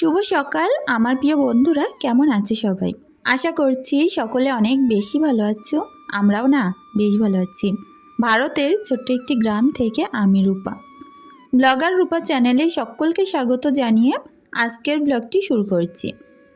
শুভ সকাল। আমার প্রিয় বন্ধুরা, কেমন আছে সবাই? আশা করছি সকলে অনেক বেশি ভালো আছো। আমরাও না বেশ ভালো আছি। ভারতের ছোট্ট একটি গ্রাম থেকে আমি রূপা। ব্লগার রূপা চ্যানেলে সকলকে স্বাগত জানিয়ে আজকের ব্লগটি শুরু করছি।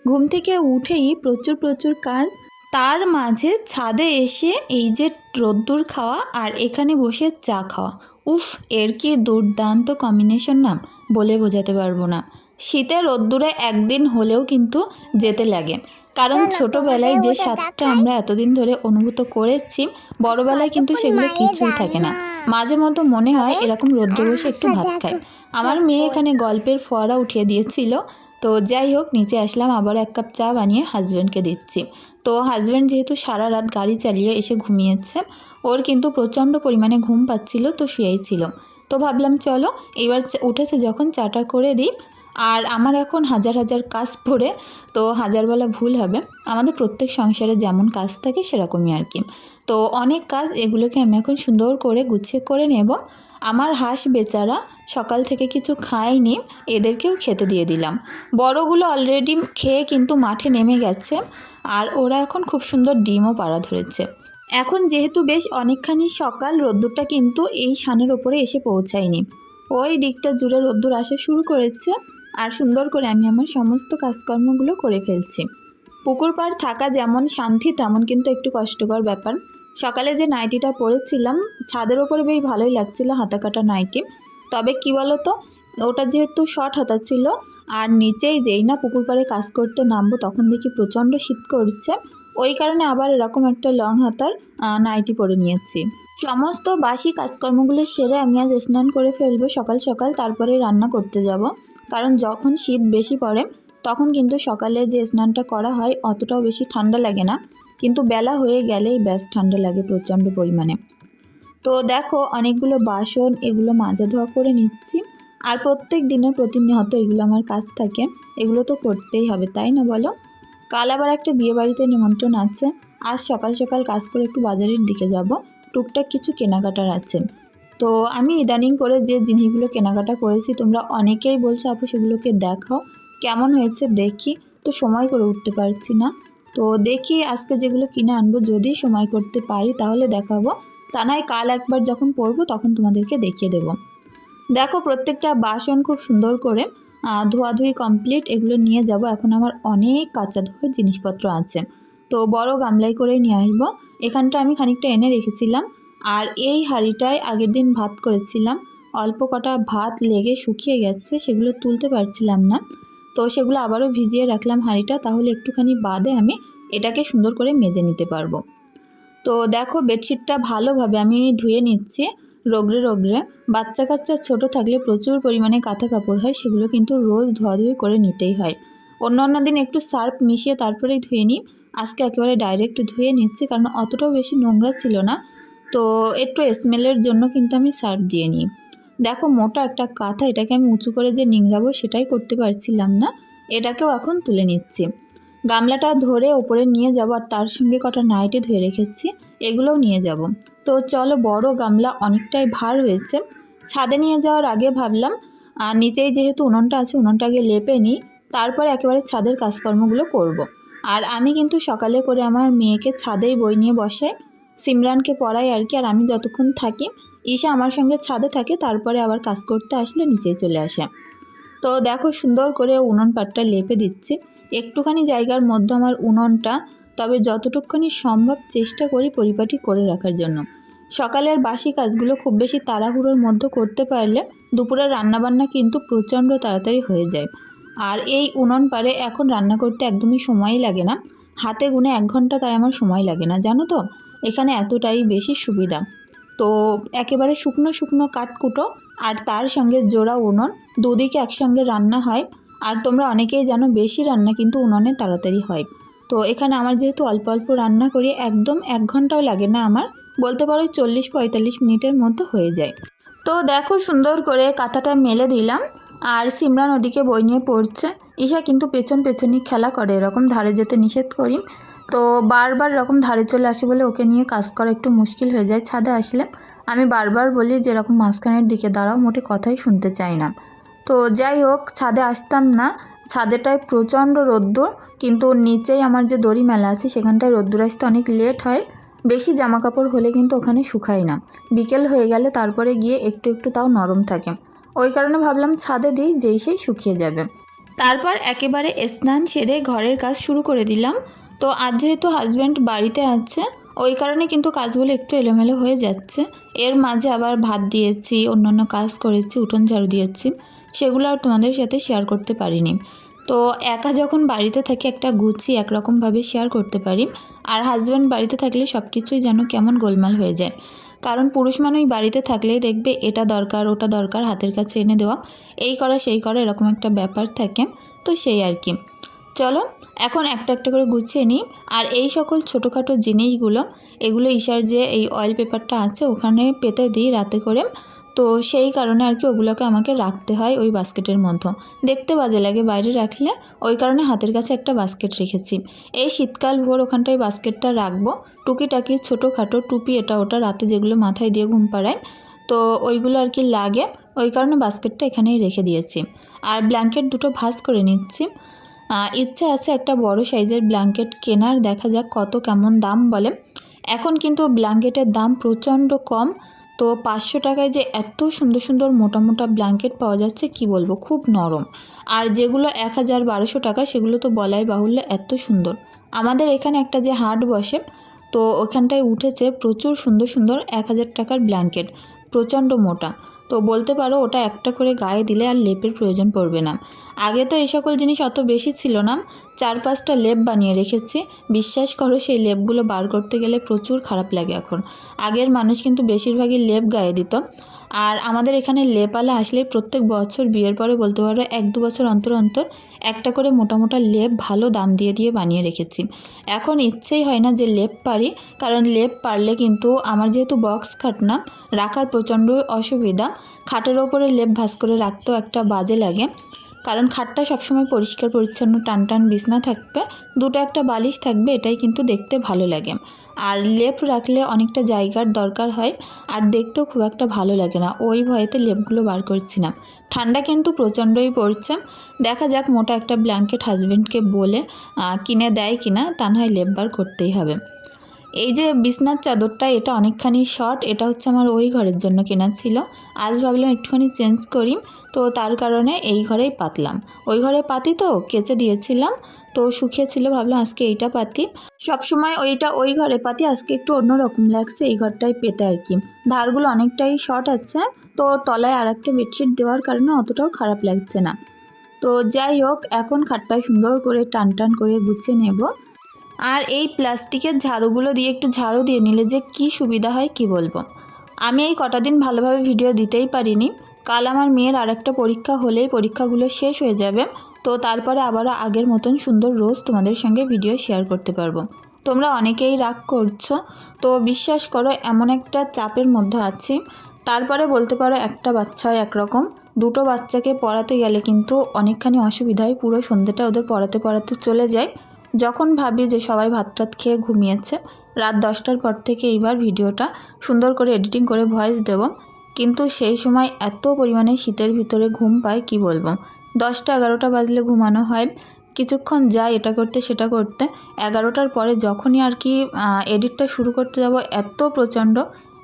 ঘুম থেকে উঠেই প্রচুর প্রচুর কাজ, তার মাঝে ছাদে এসে এই যে রোদ্দুর খাওয়া আর এখানে বসে চা খাওয়া। উফ, এর কি দুর্দান্ত কম্বিনেশন নাম বলে বোঝাতে পারব না। শীতে রোদ্দুরে একদিন হলেও কিন্তু যেতে লাগে। কারণ ছোটবেলায় যে স্বাদটা আমরা এতদিন ধরে অনুভূত করেছি বড়বেলায় কিন্তু সেগুলো কিছুই থাকে না। মাঝে মধ্যে মনে হয় এরকম রোদ্রে বসে একটু ভাত খাই আমার মেয়ে এখানে গল্পের ফোয়ারা উঠিয়ে দিয়েছিল। তো যাই হোক নিচে আসলাম আবার এক কাপ চা বানিয়ে হাজব্যান্ডকে দিচ্ছি। তো হাজব্যান্ড যেহেতু সারা রাত গাড়ি চালিয়ে এসে ঘুমিয়েছে ওর কিন্তু প্রচণ্ড পরিমাণে ঘুম পাচ্ছিল তো শুয়েই ছিল। তো ভাবলাম চলো এবার উঠেছে যখন চাটা করে দিই। আর আমার এখন হাজার হাজার কাজ পড়ে, তো হাজার বলা ভুল হবে। আমাদের প্রত্যেক সংসারে যেমন কাজ থাকে সেরকমই আর কি। তো অনেক কাজ এগুলোকে আমি এখন সুন্দর করে গুছিয়ে করে নেব। আমার হাঁস বেচারা সকাল থেকে কিছু খায়নি, এদেরকেও খেতে দিয়ে দিলাম। বড়গুলো অলরেডি খেয়ে কিন্তু মাঠে নেমে গেছে আর ওরা এখন খুব সুন্দর ডিমও পাড়া ধরেছে। এখন যেহেতু বেশ অনেকখানি সকাল, রোদ্দুরটা কিন্তু এই সানের ওপরে এসে পৌঁছায়নি। ওই দিকটা জুড়ে রোদ্দুর আসা শুরু করেছে। আর সুন্দর করে আমি আমার সমস্ত কাজকর্মগুলো করে ফেলছি। পুকুর পাড় থাকা যেমন শান্তি, তেমন কিন্তু একটু কষ্টকর ব্যাপার। সকালে যে নাইটিটা পরেছিলাম, ছাদের ওপরে বেশ ভালোই লাগছিল হাতা কাটা নাইটি। তবে কি বলো তো ওটা যেহেতু শর্ট হাতা ছিল, আর নিচেই যেই না পুকুর পাড়ে কাজ করতে নামবো, তখন দেখি প্রচণ্ড শীত করছে। ওই কারণে আবার এরকম একটা লং হাতার নাইটি পরে নিয়েছি। সমস্ত বাসি কাজকর্মগুলো সেরে আমি আজ স্নান করে ফেলব, সকাল সকাল তারপরে রান্না করতে যাব। কারণ যখন শীত বেশি পড়ে, তখন কিন্তু সকালে যে স্নানটা করা হয়, অতটাও বেশি ঠান্ডা লাগে না। কিন্তু বেলা হয়ে গেলেই ব্যাস ঠান্ডা লাগে প্রচণ্ড পরিমাণে। তো দেখো, অনেকগুলো বাসন, এগুলো মাজা ধোয়া করে নিচ্ছি। আর প্রত্যেক দিনের প্রতিনিয়ত এগুলো আমার কাজ থাকে। এগুলো তো করতেই হবে, তাই না বলো? কাল আবার একটা বিয়েবাড়িতে নিমন্ত্রণ আছে। আজ সকাল সকাল কাজ করে একটু বাজারের দিকে যাব। টুকটাক কিছু কেনাকাটার আছে। তো আমি ইদানিং করে যে জিনিসগুলো কেনাকাটা করেছি, তোমরা অনেকেই বলছো, আপু, সেগুলোকে দেখাও। কেমন হয়েছে দেখি। তো সময় করে উঠতে পারছি না। তো দেখি আজকে যেগুলো কিনে আনব, যদি সময় করতে পারি তাহলে দেখাবো। তা নয় কাল একবার যখন পরবো, তখন তোমাদেরকে দেখিয়ে দেবো। দেখো, প্রত্যেকটা বাসন খুব সুন্দর করে ধোয়াধুয়ি কমপ্লিট, এগুলো নিয়ে যাব। এখন আমার অনেক কাঁচা ধোয়ার জিনিসপত্র আছে। তো বড় গামলাই করেই নিয়ে আসব। এখানটা আমি খানিকটা এনে রেখেছিলাম। আর এই হাঁড়িটায় আগের দিন ভাত করেছিলাম। অল্প কটা ভাত লেগে শুকিয়ে গেছে, সেগুলো তুলতে পারছিলাম না। তো সেগুলো আবারও ভিজিয়ে রাখলাম হাঁড়িটা, তাহলে একটুখানি বাদে আমি এটাকে সুন্দর করে মেজে নিতে পারব। তো দেখো বেডশিটটা ভালোভাবে আমি ধুয়ে নিচ্ছি, রোগড়ে রোগড়ে। বাচ্চা কাচ্চা ছোট থাকলে প্রচুর পরিমাণে কাঁথা কাপড় হয়, সেগুলো কিন্তু রোজ ধোয়াধুয়ি করে নিতেই হয়। অন্য অন্য দিন একটু সার্ফ মিশিয়ে তারপরেই ধুয়ে নিই। আজকে একেবারে ডাইরেক্ট ধুয়ে নিচ্ছি, কারণ অতটাও বেশি নোংরা ছিল না। তো একটু স্মেলের জন্য কিন্তু আমি সার্ফ দিয়ে নিই। দেখো মোটা একটা কাঁথা, এটাকে আমি উঁচু করে যে নিংড়াবো সেটাই করতে পারছিলাম না, এটাকেও এখন তুলে নিচ্ছি। গামলাটা ধরে ওপরে নিয়ে যাব আর তার সঙ্গে কটা নাইটি ধুয়ে রেখেছি, এগুলোও নিয়ে যাব। তো চলো বড় গামলা অনেকটাই ভার হয়েছে। ছাদে নিয়ে যাওয়ার আগে ভাবলাম আর নিচেই যেহেতু উনুনটা আছে উনুনটা আগে লেপে নিই, তারপরে একেবারে ছাদের কাজকর্মগুলো করব। আর আমি কিন্তু সকালে করে আমার মেয়েকে ছাদেই বই নিয়ে বসাই সিমরানকে পড়াই আর কি, আর আমি যতক্ষণ থাকি, ঈশা আমার সঙ্গে ছাদে থাকে, তারপরে আবার কাজ করতে আসলে নিচেই চলে আসে। তো দেখো সুন্দর করে উনুন পাটটা লেপে দিচ্ছি। একটুখানি জায়গার মধ্যে আমার উনুনটা, তবে যতটুকুখানি সম্ভব চেষ্টা করি পরিপাটি করে রাখার জন্য। সকালের বাসি কাজগুলো খুব বেশি তাড়াহুড়োর মধ্যে করতে পারলে দুপুরের রান্নাবান্না কিন্তু প্রচণ্ড তাড়াতাড়ি হয়ে যায়। আর এই উনুন পারে এখন রান্না করতে একদমই সময়ই লাগে না। হাতে গুনে এক ঘণ্টা তাই আমার সময় লাগে না, জানো তো? এখানে এতটাই বেশি সুবিধা। তো একেবারে শুকনো শুকনো কাঠকুটো আর তার সঙ্গে জোড়া উনুন, দুদিকে একসঙ্গে রান্না হয়। আর তোমরা অনেকেই জানো বেশি রান্না কিন্তু উনুনে তাড়াতাড়ি হয়। তো এখানে আমার যেহেতু অল্প অল্প রান্না করি, একদম এক ঘন্টাও লাগে না আমার। বলতে পারো চল্লিশ পঁয়তাল্লিশ মিনিটের মধ্যে হয়ে যায়। তো দেখো সুন্দর করে কাঁথাটা মেলে দিলাম। আর সিমরান ওদিকে বই নিয়ে পড়ছে। ঈশা কিন্তু পেছন পেছনই খেলা করে, এরকম ধারে যেতে নিষেধ করি তো বারবার এরকম ধারে চলে আসে বলে ওকে নিয়ে কাজ করা একটু মুশকিল হয়ে যায় ছাদে আসলে। আমি বারবার বলি যে এরকম মাঝখানের দিকে দাঁড়াও, মোটে কথাই শুনতে চাই না। তো যাই হোক, ছাদে আসতাম না। ছাদেটায় প্রচণ্ড রোদ্দুর, কিন্তু নিচেই আমার যে দড়ি মেলা আছে, সেখানটায় রোদ্দুর আসতে অনেক লেট হয়। বেশি জামা কাপড় হলে কিন্তু ওখানে শুকায় না। বিকেল হয়ে গেলে তারপরে গিয়ে একটু একটু তাও নরম থাকে। ওই কারণে ভাবলাম ছাদে দিই, যেই সেই শুকিয়ে যাবে। তারপর একেবারে স্নান সেরে ঘরের কাজ শুরু করে দিলাম। তো আজ যেহেতু হাজব্যান্ড বাড়িতে আছে, ওই কারণে কিন্তু কাজগুলো একটু এলোমেলো হয়ে যাচ্ছে। এর মাঝে আবার ভাত দিয়েছি, অন্যান্য কাজ করেছি, উঠোন ঝাড়ু দিয়েছি, সেগুলো আর তোমাদের সাথে শেয়ার করতে পারিনি। তো একা যখন বাড়িতে থাকি, একটা গুছি একরকমভাবে শেয়ার করতে পারি। আর হাজব্যান্ড বাড়িতে থাকলে সব কিছুই যেন কেমন গোলমাল হয়ে যায়। কারণ পুরুষ মানুষ বাড়িতে থাকলেই দেখবে এটা দরকার, ওটা দরকার, হাতের কাছে এনে দেওয়া। এই করা, সেই করা এরকম একটা ব্যাপার থাকে। তো সেই আর কি। চলো, এখন একটা একটা করে গুছিয়ে নিই। আর এই সকল ছোটোখাটো জিনিসগুলো, এগুলো ঈশার যে এই অয়েল পেপারটা আছে, ওখানে পেতে দিই রাতে করে। তো সেই কারণে আর কি ওগুলোকে আমাকে রাখতে হয় ওই বাস্কেটের মধ্যে। দেখতে বাজে লাগে বাইরে রাখলে, ওই কারণে হাতের কাছে একটা বাস্কেট রেখেছি। এই শীতকাল ভোর ওখানটায় বাস্কেটটা রাখব। টুকিটাকি ছোটোখাটো টুপি, এটা ওটা রাতে যেগুলো মাথায় দিয়ে ঘুম পাড়ায়, তো ওইগুলো আর কি লাগে। ওই কারণে বাস্কেটটা এখানেই রেখে দিয়েছি। আর ব্ল্যাঙ্কেট দুটো ভাঁজ করে নিচ্ছি। ইচ্ছে আছে একটা বড় সাইজের ব্ল্যাঙ্কেট কেনার, দেখা যাক কত কেমন দাম বলে। এখন কিন্তু ব্ল্যাঙ্কেটের দাম প্রচণ্ড কম, তো পাঁচশো টাকায় যে এত সুন্দর সুন্দর মোটা মোটা ব্ল্যাঙ্কেট পাওয়া যাচ্ছে, কি বলব, খুব নরম। আর যেগুলো এক হাজার বারোশো টাকা, সেগুলো তো বলাই বাহুল্য এত সুন্দর। আমাদের এখানে একটা যে হাট বসে, তো ওখানটায় উঠেছে প্রচুর সুন্দর সুন্দর এক হাজার টাকার ব্ল্যাঙ্কেট, প্রচণ্ড মোটা। তো বলতে পারো ওটা একটা করে গায়ে দিলে আর লেপের প্রয়োজন পড়বে না। আগে তো এই সকল জিনিস অত বেশি ছিল না। চার পাঁচটা লেপ বানিয়ে রেখেছি। বিশ্বাস করো, সেই লেপগুলো বার করতে গেলে প্রচুর খারাপ লাগে এখন। আগের মানুষ কিন্তু বেশিরভাগই লেপ গায়ে দিত। আর আমাদের এখানে লেপালা আসলে প্রত্যেক বছর বিয়ের পরে বলতে পারো এক দু বছর অন্তর অন্তর একটা করে মোটা মোটা লেপ ভালো দাম দিয়ে দিয়ে বানিয়ে রেখেছি। এখন ইচ্ছেই হয় না যে লেপ পারি, কারণ লেপ পারলে কিন্তু আমার যেহেতু বক্স খাট না, রাখার প্রচণ্ড অসুবিধা। খাটের ওপরে লেপ ভাঁজ করে রাখতেও একটা বাজে লাগে। কারণ খাটটা সবসময় পরিষ্কার, পরিচ্ছন্ন, টান টান বিছনা থাকবে। দুটো একটা বালিশ থাকবে, এটাই কিন্তু দেখতে ভালো লাগে। আর লেপ রাখলে অনেকটা জায়গার দরকার হয়, আর দেখতেও খুব একটা ভালো লাগে না। ওই ভয়েতে লেপগুলো বার করছি না। ঠান্ডা কিন্তু প্রচণ্ডই পড়ছে। দেখা যাক মোটা একটা ব্ল্যাঙ্কেট হাজব্যান্ডকে বলে কিনে দেয় কিনা, তা নয় লেপ বার করতেই হবে। এই যে বিছনার চাদরটা, এটা অনেকখানি শর্ট এটা হচ্ছে আমার ওই ঘরের জন্য কেনা ছিল। আজ ভাবলাম একটুখানি চেঞ্জ করি। তো তার কারণে এই ঘরেই পাতলাম। ওই ঘরে পাতি তো, কেচে দিয়েছিলাম। তো শুকিয়েছিল ভাবলাম আজকে এইটা পাতি। সবসময় ওইটা ওই ঘরে পাতি, আজকে একটু অন্যরকম লাগছে এই ঘরটাই পেতে আর কি। ধারগুলো অনেকটাই শর্ট আছে, তো তলায় আর একটা বেডশিট দেওয়ার কারণে অতটাও খারাপ লাগছে না। তো যাই হোক, এখন খাটটায় সুন্দর করে টান টান করে গুছিয়ে নেব। আর এই প্লাস্টিকের ঝাড়ুগুলো দিয়ে একটু ঝাড়ু দিয়ে নিলে যে কি সুবিধা হয় কি বলব? আমি এই কটা দিন ভালোভাবে ভিডিও দিতেই পারিনি। কাল আমার মেয়ের আর একটা পরীক্ষা হলেই পরীক্ষাগুলো শেষ হয়ে যাবে, তো তারপরে আবারও আগের মতন সুন্দর রোজ তোমাদের সঙ্গে ভিডিও শেয়ার করতে পারব। তোমরা অনেকেই রাগ করছ, তো বিশ্বাস করো এমন একটা চাপের মধ্যে আছি। তারপরে বলতে পারো একটা বাচ্চা একরকম। দুটো বাচ্চাকে পড়াতে গেলে কিন্তু অনেকখানি অসুবিধায় পুরো সন্ধ্যেটা ওদের পড়াতে পড়াতে চলে যায়। যখন ভাবি যে সবাই ভাত টাত খেয়ে ঘুমিয়েছে, রাত দশটার পর থেকে এইবার ভিডিওটা সুন্দর করে এডিটিং করে ভয়েস দেব। কিন্তু সেই সময় এত পরিমাণে শীতের ভিতরে ঘুম পায়, কি বলব? দশটা, এগারোটা বাজলে ঘুমানো হয়। কিছুক্ষণ যায় এটা করতে, সেটা করতে। এগারোটার পরে যখনই আর কি এডিটটা শুরু করতে যাব, এত প্রচণ্ড,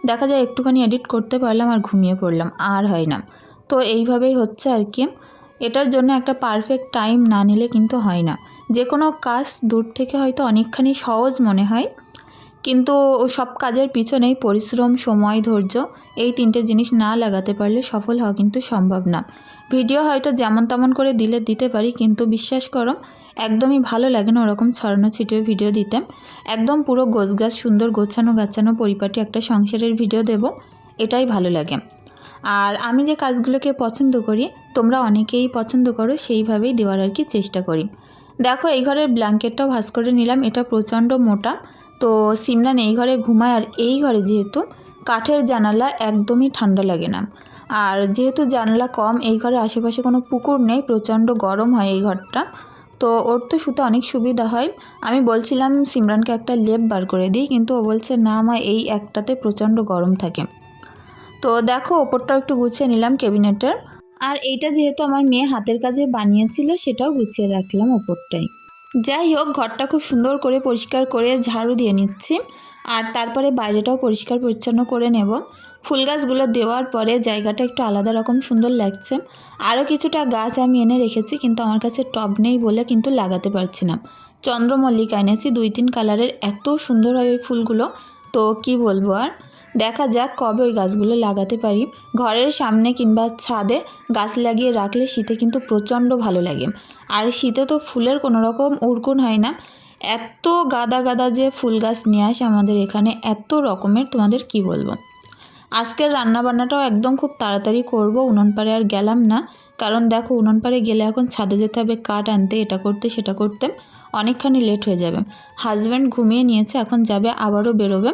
দেখা যায় একটুখানি এডিট করতে পারলাম আর ঘুমিয়ে পড়লাম, আর হয় না। তো এইভাবেই হচ্ছে আর কি। এটার জন্য একটা পারফেক্ট টাইম না নিলে কিন্তু হয় না। যে কোনো কাজ দূর থেকে হয়তো অনেকখানি সহজ মনে হয়। কিন্তু সব কাজের পিছনেই পরিশ্রম, সময়, ধৈর্য এই তিনটে জিনিস না লাগাতে পারলে সফল হওয়া কিন্তু সম্ভব না। ভিডিও হয়তো যেমন তেমন করে দিলে দিতে পারি, কিন্তু বিশ্বাস করো, একদমই ভালো লাগে না ওরকম ছড়ানো ছিটিয়ে ভিডিও দিতে। একদম পুরো গোছ গাছ সুন্দর গোছানো গাছানো পরিপাটি একটা সংসারের ভিডিও দেব, এটাই ভালো লাগে। আর আমি যে কাজগুলোকে পছন্দ করি, তোমরা অনেকেই পছন্দ করো, সেইভাবেই দেওয়ার আর কি চেষ্টা করি। দেখো, এই ঘরের ব্ল্যাঙ্কেটটাও ভাঁজ করে নিলাম, এটা প্রচণ্ড মোটা। তো সিমরান এই ঘরে ঘুমায় আর এই ঘরে যেহেতু কাঠের জানালা একদমই ঠান্ডা লাগে না। আর যেহেতু জানালা কম, এই ঘরে আশেপাশে কোনো পুকুর নেই, প্রচণ্ড গরম হয় এই ঘরটা। তো ওর তো শুতে অনেক সুবিধা হয়। আমি বলছিলাম সিমরানকে একটা লেপ বার করে দিই, কিন্তু ও বলছে, না আমার এই একটাতে প্রচণ্ড গরম থাকে। তো দেখো, ওপরটাও একটু গুছিয়ে নিলাম ক্যাবিনেটের। আর এইটা যেহেতু আমার মেয়ে হাতের কাজে বানিয়েছিল, সেটাও গুছিয়ে রাখলাম ওপরটাই। যাই হোক, ঘরটা খুব সুন্দর করে পরিষ্কার করে ঝাড়ু দিয়ে নিচ্ছি। আর তারপরে বাইরেটাও পরিষ্কার পরিচ্ছন্ন করে নেব। ফুল গাছগুলো দেওয়ার পরে জায়গাটা একটু আলাদা রকম সুন্দর লাগছে। আরও কিছুটা গাছ আমি এনে রেখেছি, কিন্তু আমার কাছে টব নেই বলে কিন্তু লাগাতে পারছি না। চন্দ্রমল্লিকা এনেছি, দুই তিন কালারের। এত সুন্দর হয় ওই ফুলগুলো, তো কি বলব আর? দেখা যাক কবে ওই গাছগুলো লাগাতে পারি। ঘরের সামনে কিংবা ছাদে গাছ লাগিয়ে রাখলে শীতে কিন্তু প্রচণ্ড ভালো লাগে। আর শীতে তো ফুলের কোনো রকম উড়কুন হয় না। এত গাদা গাদা যে ফুল গাছ নিয়ে আসে আমাদের এখানে, এত রকমের, তোমাদের কি বলব? আজকের রান্নাবান্নাটাও একদম খুব তাড়াতাড়ি করব, উনুন পাড়ে আর গেলাম না। কারণ দেখো, উনুন পাড়ে গেলে এখন ছাদে যেতে হবে, কাঠ আনতে, এটা করতে, সেটা করতে। অনেকখানি লেট হয়ে যাবে। হাজব্যান্ড ঘুমিয়ে নিয়েছে, এখন যাবে, আবারও বেরোবে।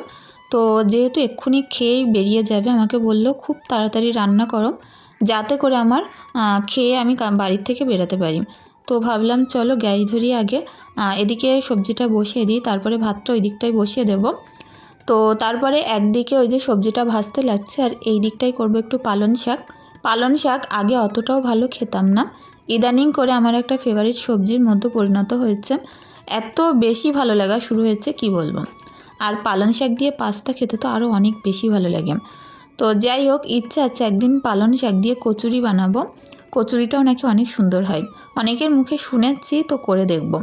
তো যেহেতু এক্ষুনি খেয়েই বেরিয়ে যাবে, আমাকে বলল খুব তাড়াতাড়ি রান্না করো, যাতে করে আমার খেয়ে আমি বাড়ির থেকে বেরোতে পারি। তো ভাবলাম চলো গ্যাস ধরি আগে এদিকে সবজিটা বসিয়ে দিই, তারপরে ভাতটা ওই দিকটাই বসিয়ে দেবো। তো তারপরে একদিকে ওই যে সবজিটা ভাজতে লাগছে, আর এই দিকটাই করব একটু পালন শাক। পালন শাক আগে অতটাও ভালো খেতাম না। ইদানিং করে আমার একটা ফেভারিট সবজির মধ্যে পরিণত হয়েছে। এত বেশি ভালো লাগা শুরু হয়েছে, কি বলব? আর পালং শাক দিয়ে পাস্তা খেতে তো আরও অনেক বেশি ভালো লাগে। তো যাই হোক, ইচ্ছা আছে একদিন পালন শাক দিয়ে কচুরি বানাবো। কচুরিটাও নাকি অনেক সুন্দর হয়। অনেকের মুখে শুনেছি, তো করে দেখব।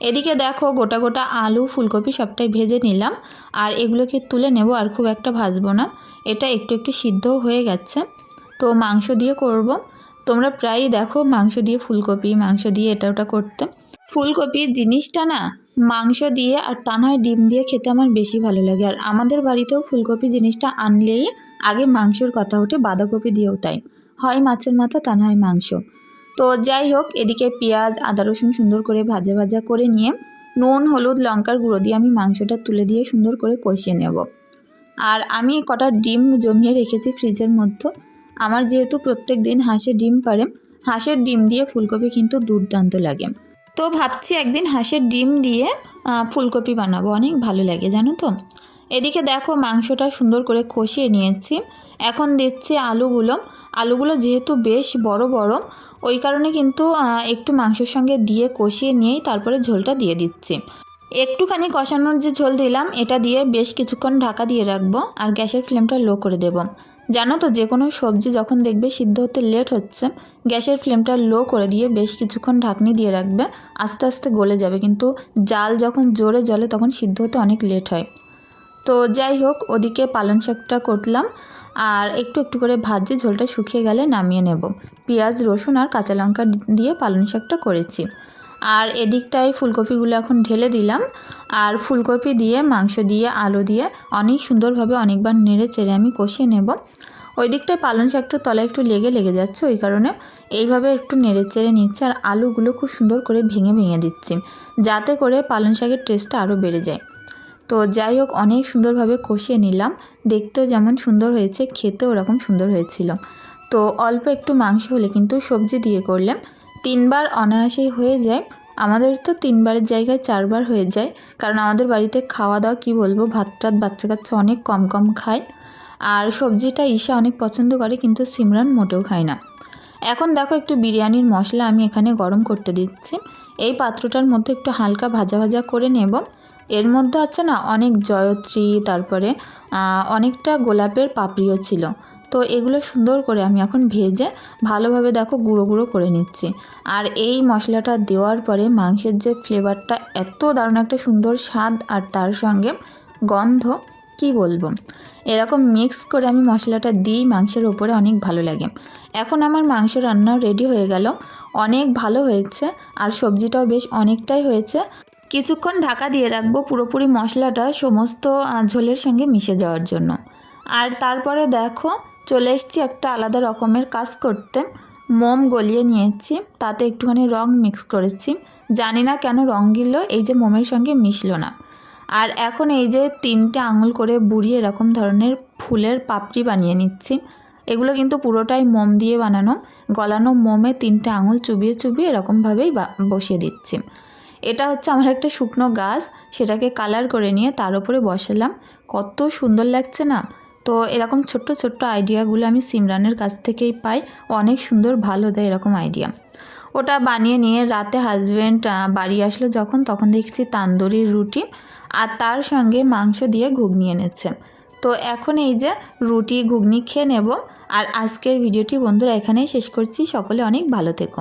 এদিকে দেখো, গোটা গোটা আলু, ফুলকপি সবটাই ভেজে নিলাম। আর এগুলোকে তুলে নেব আর খুব একটা ভাজবো না। এটা একটু একটু সিদ্ধও হয়ে গেছে। তো মাংস দিয়ে করব। তোমরা প্রায়ই দেখো মাংস দিয়ে ফুলকপি, মাংস দিয়ে এটা ওটা করতে। ফুলকপি জিনিসটা না মাংস দিয়ে আর তা নয় ডিম দিয়ে খেতে আমার বেশি ভালো লাগে। আর আমাদের বাড়িতেও ফুলকপি জিনিসটা আনলেই আগে মাংসর কথা ওঠে, বাঁধাকপি দিয়েও তাই। হয় মাছের মাথা তা নয় মাংস। তো যাই হোক, এদিকে পেঁয়াজ, আদা, রসুন সুন্দর করে ভাজা ভাজা করে নিয়ে নুন, হলুদ, লঙ্কার গুঁড়ো দিয়ে আমি মাংসটা তুলে দিয়ে সুন্দর করে কষিয়ে নেব। আর আমি কটা ডিম জমিয়ে রেখেছি ফ্রিজের মধ্যে। আমার যেহেতু প্রত্যেক দিন হাঁসের ডিম পারে হাঁসের ডিম দিয়ে ফুলকপি কিন্তু দুর্দান্ত লাগে। তো ভাবছি একদিন হাঁসের ডিম দিয়ে ফুলকপি বানাবো। অনেক ভালো লাগে, জানো তো? এদিকে দেখো মাংসটা সুন্দর করে কষিয়ে নিয়েছি। এখন দিচ্ছি আলুগুলো। আলুগুলো যেহেতু বেশ বড় বড়, ওই কারণে কিন্তু একটু মাংসের সঙ্গে দিয়ে কষিয়ে নিয়েই তারপরে ঝোলটা দিয়ে দিচ্ছি। একটুখানি কষানোর যে ঝোল দিলাম, এটা দিয়ে বেশ কিছুক্ষণ ঢাকা দিয়ে রাখব আর গ্যাসের ফ্লেমটা লো করে দেব। জানো তো, যে কোনো সবজি যখন দেখবে সিদ্ধ হতে লেট হচ্ছে, গ্যাসের ফ্লেমটা লো করে দিয়ে বেশ কিছুক্ষণ ঢাকনি দিয়ে রাখবে, আস্তে আস্তে গলে যাবে। কিন্তু জাল যখন জোরে জ্বলে তখন সিদ্ধ হতে অনেক লেট হয়। তো যাই হোক, ওদিকে পালং শাকটা করলাম, আর একটু একটু করে ভাজি ঝোলটা শুকিয়ে গেলে নামিয়ে নেব। পেঁয়াজ, রসুন আর কাঁচা লঙ্কা দিয়ে পালং শাকটা করেছি। আর এদিকটায় ফুলকপিগুলো এখন ঢেলে দিলাম। আর ফুলকপি দিয়ে, মাংস দিয়ে, আলু দিয়ে অনেক সুন্দরভাবে অনেকবার নেড়ে চেড়ে আমি কষিয়ে নেব। ওই দিকটায় পালং শাকটা তলায় একটু লেগে লেগে যাচ্ছে, ওই কারণে এইভাবে একটু নেড়ে চেড়ে নিচ্ছে আর আলুগুলো খুব সুন্দর করে ভেঙে ভেঙে দিচ্ছি, যাতে করে পালং শাকের টেস্টটা আরও বেড়ে যায়। তো যাই হোক, অনেক সুন্দরভাবে কষিয়ে নিলাম। দেখতেও যেমন সুন্দর হয়েছে, খেতেও ওরকম সুন্দর হয়েছিল। তো অল্প একটু মাংস হলে কিন্তু সবজি দিয়ে করলে তিনবার অনায়াসেই হয়ে যায়। আমাদের তো তিনবারের জায়গায় চারবার হয়ে যায়। কারণ আমাদের বাড়িতে খাওয়া দাওয়া, কী বলব, ভাত টাত বাচ্চা কাচ্চা অনেক কম কম খায়। আর সবজিটা ঈশা অনেক পছন্দ করে, কিন্তু সিমরান মোটেও খায় না। এখন দেখো একটু বিরিয়ানির মশলা আমি এখানে গরম করতে দিচ্ছি। এই পাত্রটার মধ্যে একটু হালকা ভাজা ভাজা করে নেব। এর মধ্যে আছে না, অনেক জয়ত্রী, তারপরে অনেকটা গোলাপের পাপড়িও ছিল। তো এগুলো সুন্দর করে আমি এখন ভেজে ভালোভাবে দেখো গুঁড়ো গুঁড়ো করে নিচ্ছি। আর এই মশলাটা দেওয়ার পরে মাংসের যে ফ্লেভারটা এত দারুণ একটা সুন্দর স্বাদ আর তার সঙ্গে গন্ধ, কি বলব? এরকম মিক্স করে আমি মশলাটা দিই, মাংসের ওপরে অনেক ভালো লাগে। এখন আমার মাংস রান্নাও রেডি হয়ে গেল। অনেক ভালো হয়েছে আর সবজিটাও বেশ অনেকটাই হয়েছে। কিছুক্ষণ ঢাকা দিয়ে রাখব পুরোপুরি মশলাটা সমস্ত ঝোলের সঙ্গে মিশে যাওয়ার জন্য। আর তারপরে দেখো চলে এসেছি একটা আলাদা রকমের কাজ করতে। মোম গলিয়ে নিয়েছি, তাতে একটুখানি রং মিক্স করেছি। জানি না কেন রঙগুলো এই যে মোমের সঙ্গে মিশলো না। আর এখন এই যে তিনটে আঙুল করে বুড়িয়ে এরকম ধরনের ফুলের পাপড়ি বানিয়ে নিচ্ছি। এগুলো কিন্তু পুরোটাই মোম দিয়ে বানানো। গলানো মোমে তিনটে আঙুল চুবিয়ে চুবিয়ে এরকমভাবেই বসিয়ে দিচ্ছি। এটা হচ্ছে আমার একটা শুকনো গাছ, সেটাকে কালার করে নিয়ে তার উপরে বসালাম। কত সুন্দর লাগছে না? তো এরকম ছোট্ট ছোট্ট আইডিয়াগুলো আমি সিমরানের কাছ থেকেই পাই। অনেক সুন্দর, ভালো দেয় এরকম আইডিয়া। ওটা বানিয়ে নিয়ে রাতে হাজব্যান্ড বাড়ি আসলো যখন, তখন দেখছি তান্দুরি রুটি আর তার সঙ্গে মাংস দিয়ে ঘুগনি এনেছে তো এখন এই যে রুটি, ঘুগনি খেয়ে নেব। আর আজকের ভিডিওটি বন্ধুরা এখানেই শেষ করছি। সকলে অনেক ভালো থেকো।